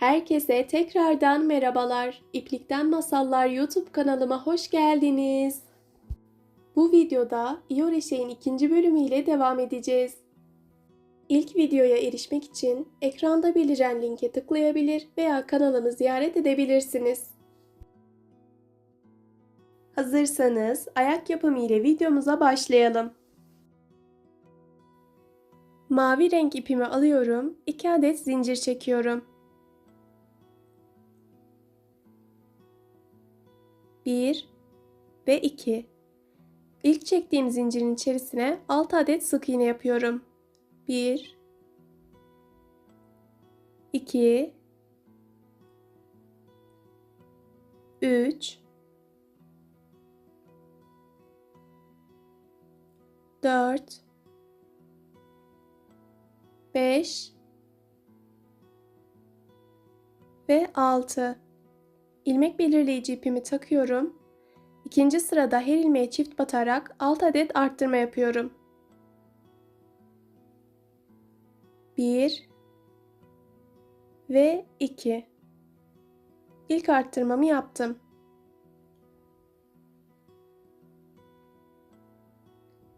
Herkese tekrardan merhabalar. İplikten Masallar YouTube kanalıma hoş geldiniz. Bu videoda İyoreşe'in ikinci bölümüyle devam edeceğiz. İlk videoya erişmek için ekranda beliren linke tıklayabilir veya kanalımı ziyaret edebilirsiniz. Hazırsanız ayak yapımı ile videomuza başlayalım. Mavi renk ipimi alıyorum. 2 adet zincir çekiyorum. 1 ve 2. İlk çektiğim zincirin içerisine 6 adet sık iğne yapıyorum. 1 2 3 4 5 ve 6. İlmek belirleyici ipimi takıyorum. İkinci sırada her ilmeğe çift batarak 6 adet arttırma yapıyorum. 1 ve 2. İlk arttırmamı yaptım.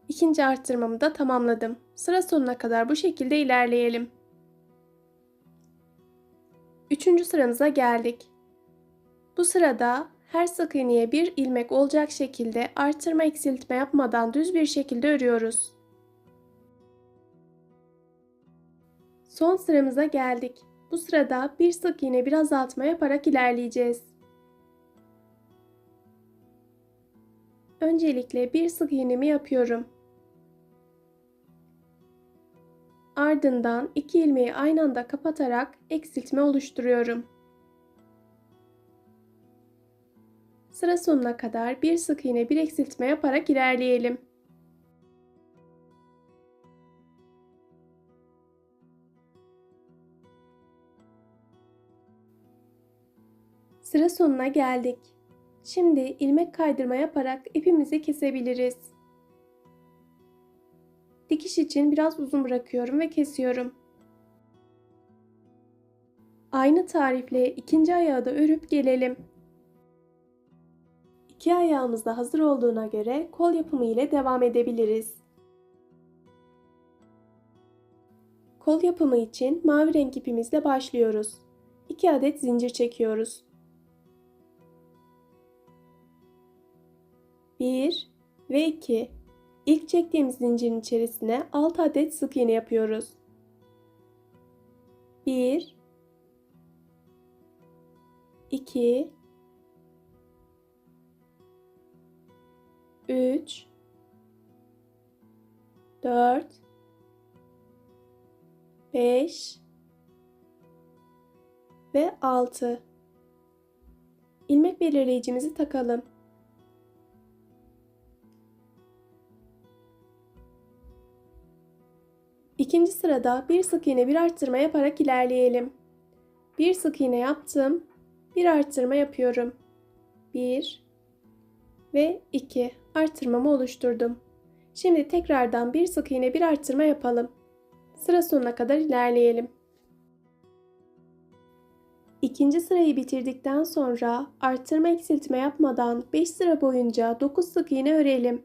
İkinci arttırmamı da tamamladım. Sıra sonuna kadar bu şekilde ilerleyelim. Üçüncü sıramıza geldik. Bu sırada her sık iğneye bir ilmek olacak şekilde arttırma eksiltme yapmadan düz bir şekilde örüyoruz. Son sıramıza geldik. Bu sırada bir sık iğne bir azaltma yaparak ilerleyeceğiz. Öncelikle bir sık iğnemi yapıyorum. Ardından iki ilmeği aynı anda kapatarak eksiltme oluşturuyorum. Sıra sonuna kadar bir sık iğne bir eksiltme yaparak ilerleyelim. Sıra sonuna geldik. Şimdi ilmek kaydırma yaparak ipimizi kesebiliriz. Dikiş için biraz uzun bırakıyorum ve kesiyorum. Aynı tarifle ikinci ayağı da örüp gelelim. İki ayağımız da hazır olduğuna göre kol yapımı ile devam edebiliriz. Kol yapımı için mavi renk ipimizle başlıyoruz. 2 adet zincir çekiyoruz. 1 ve 2. İlk çektiğimiz zincirin içerisine 6 adet sık iğne yapıyoruz. 1 2 3 4 5 ve 6 ilmek belirleyicimizi takalım. İkinci sırada bir sık iğne bir arttırma yaparak ilerleyelim. Bir sık iğne yaptım. Bir arttırma yapıyorum. 1 ve 2 arttırmamı oluşturdum. Şimdi tekrardan bir sık iğne bir arttırma yapalım. Sıra sonuna kadar ilerleyelim. İkinci sırayı bitirdikten sonra arttırma eksiltme yapmadan 5 sıra boyunca 9 sık iğne örelim.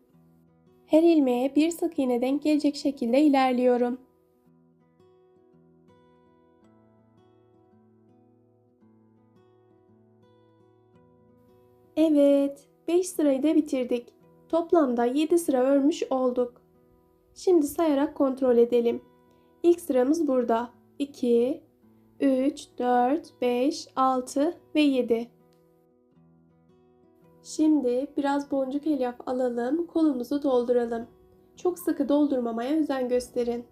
Her ilmeğe bir sık iğne denk gelecek şekilde ilerliyorum. Evet, 5 sırayı da bitirdik. Toplamda 7 sıra örmüş olduk. Şimdi sayarak kontrol edelim. İlk sıramız burada. 2, 3, 4, 5, 6 ve 7. Şimdi biraz boncuk elyaf alalım, kolumuzu dolduralım. Çok sıkı doldurmamaya özen gösterin.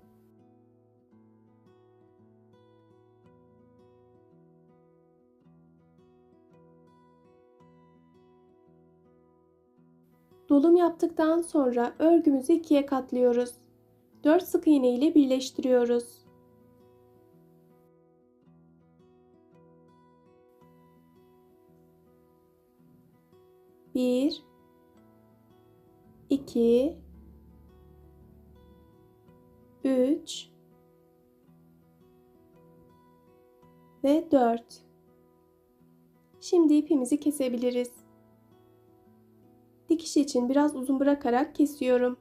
Dolum yaptıktan sonra örgümüzü ikiye katlıyoruz. 4 sık iğne ile birleştiriyoruz. Bir, iki, üç ve 4. Şimdi ipimizi kesebiliriz. Dikiş için biraz uzun bırakarak kesiyorum.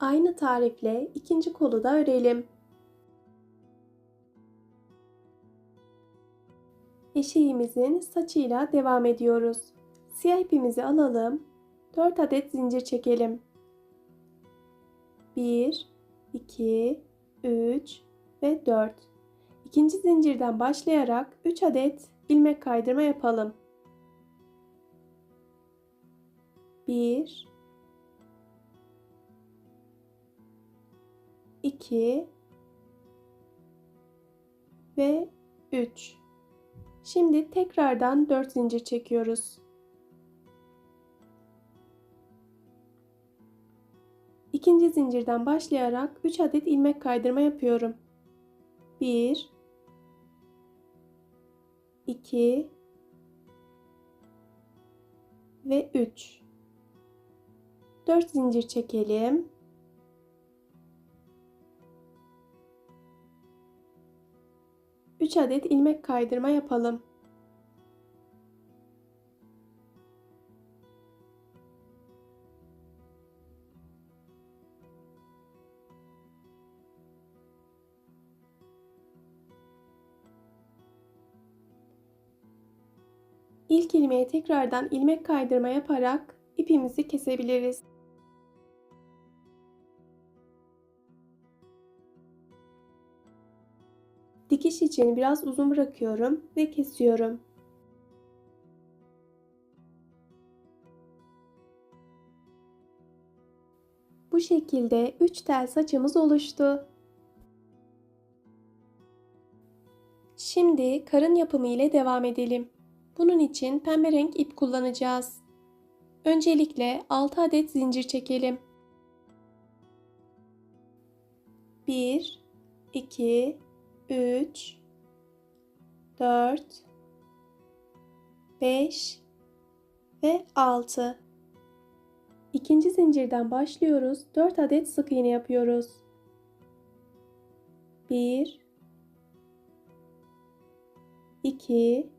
Aynı tarifle ikinci kolu da örelim. Eşeğimizin saçıyla devam ediyoruz. Siyah ipimizi alalım. 4 adet zincir çekelim. 1, 2, 3 ve 4. İkinci zincirden başlayarak 3 adet ilmek kaydırma yapalım. 1 2 ve 3. Şimdi tekrardan 4 zincir çekiyoruz. İkinci zincirden başlayarak 3 adet ilmek kaydırma yapıyorum. 1 2 ve 3 4 zincir çekelim. Üç adet ilmek kaydırma yapalım. İlk ilmeğe tekrardan ilmek kaydırma yaparak ipimizi kesebiliriz. Dikiş için biraz uzun bırakıyorum ve kesiyorum. Bu şekilde 3 tel saçımız oluştu. Şimdi karın yapımı ile devam edelim. Bunun için pembe renk ip kullanacağız. Öncelikle 6 adet zincir çekelim. 1 2 3 4 5 ve 6 İkinci zincirden başlıyoruz. 4 adet sık iğne yapıyoruz. 1 2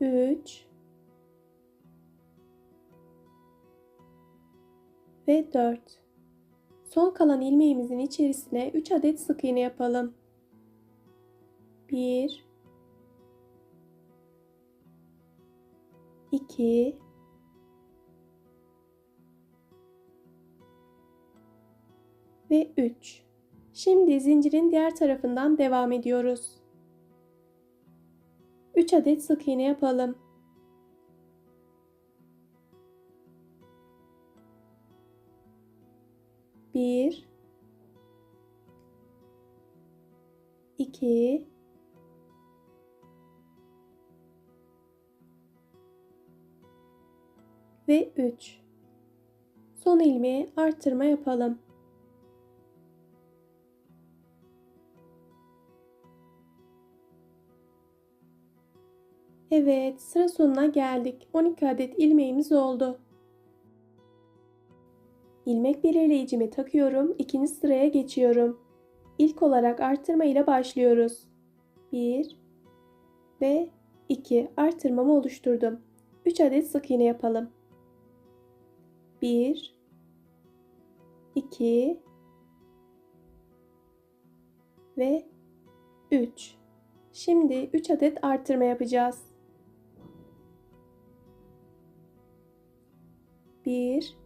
3 ve 4. Son kalan ilmeğimizin içerisine 3 adet sık iğne yapalım. 1 2 ve 3. Şimdi zincirin diğer tarafından devam ediyoruz. 3 adet sık iğne yapalım. Bir, iki, ve 3. Son ilmeğe artırma yapalım. Evet, sıra sonuna geldik. 12 adet ilmeğimiz oldu. İlmek belirleyicimi takıyorum. İkinci sıraya geçiyorum. İlk olarak artırma ile başlıyoruz. 1 ve 2 artırmamı oluşturdum. 3 adet sık iğne yapalım. 1 2 ve 3. Şimdi 3 adet artırma yapacağız. 1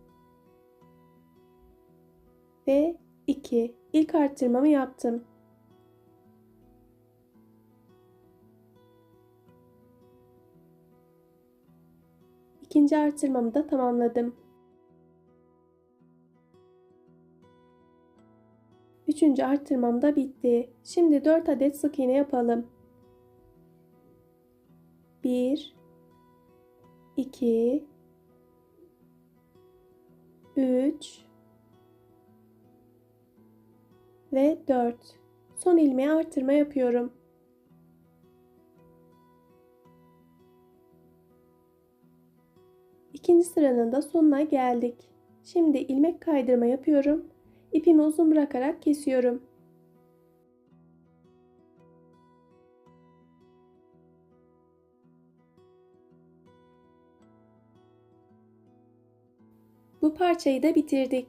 ve 2. İlk arttırmamı yaptım. İkinci artırmamı da tamamladım. Üçüncü artırmam da bitti. Şimdi 4 adet sık iğne yapalım. 1 2 3 ve 4. Son ilmeği artırma yapıyorum. İkinci sıranın da sonuna geldik. Şimdi ilmek kaydırma yapıyorum. İpimi uzun bırakarak kesiyorum. Parçayı da bitirdik.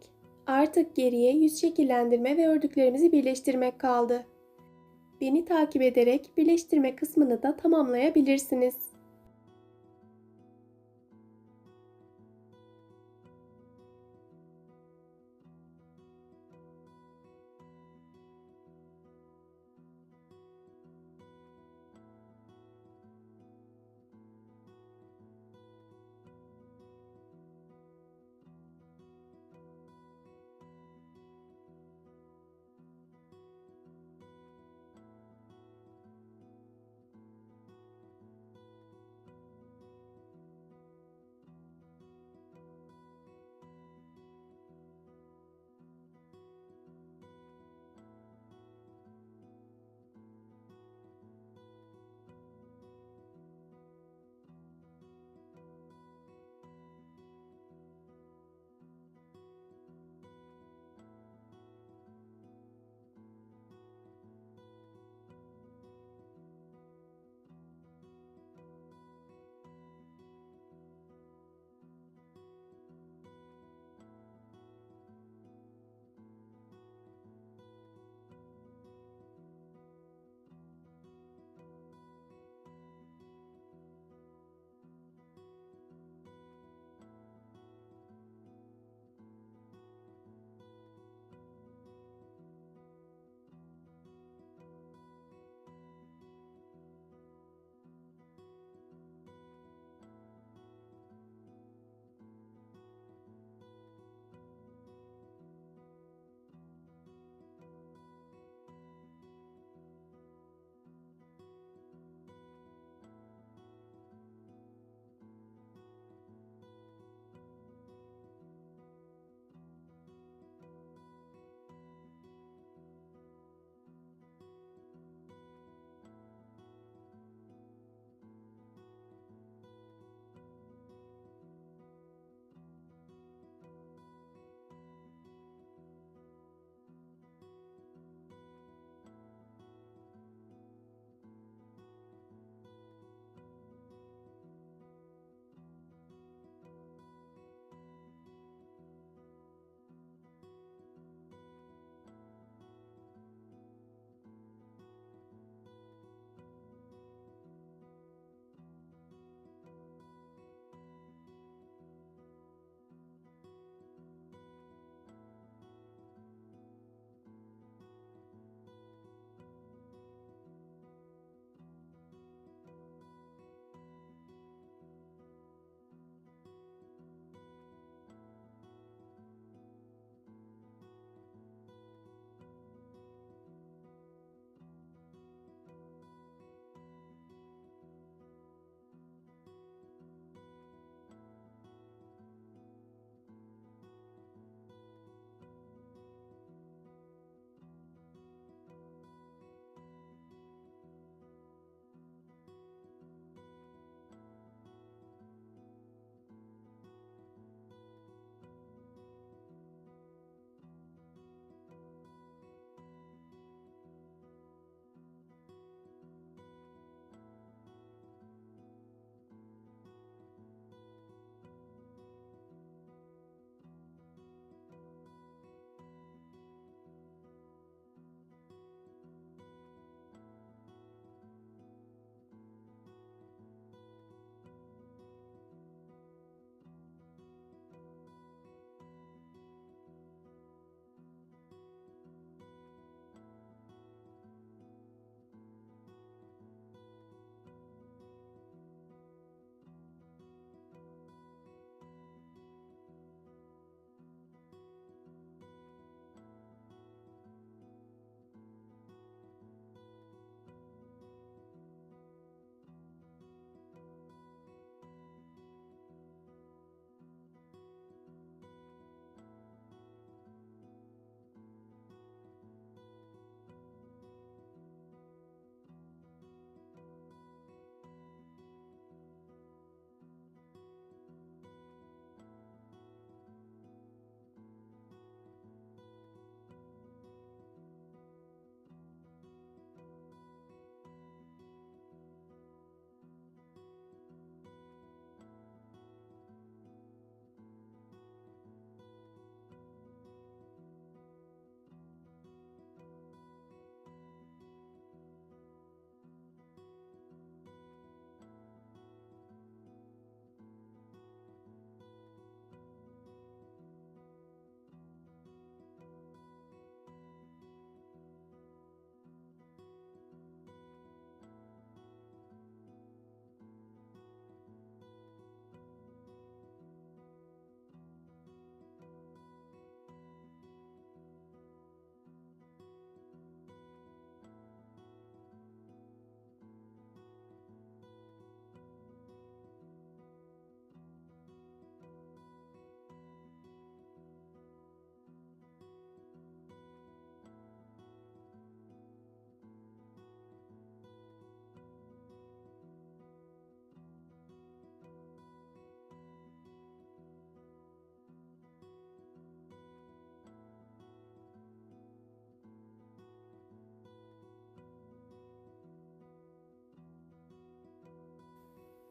Artık geriye yüz şekillendirme ve ördüklerimizi birleştirmek kaldı. Beni takip ederek birleştirme kısmını da tamamlayabilirsiniz.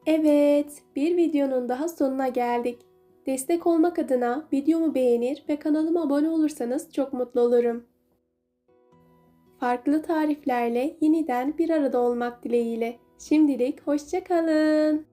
Evet, bir videonun daha sonuna geldik. Destek olmak adına videomu beğenir ve kanalıma abone olursanız çok mutlu olurum. Farklı tariflerle yeniden bir arada olmak dileğiyle. Şimdilik hoşça kalın.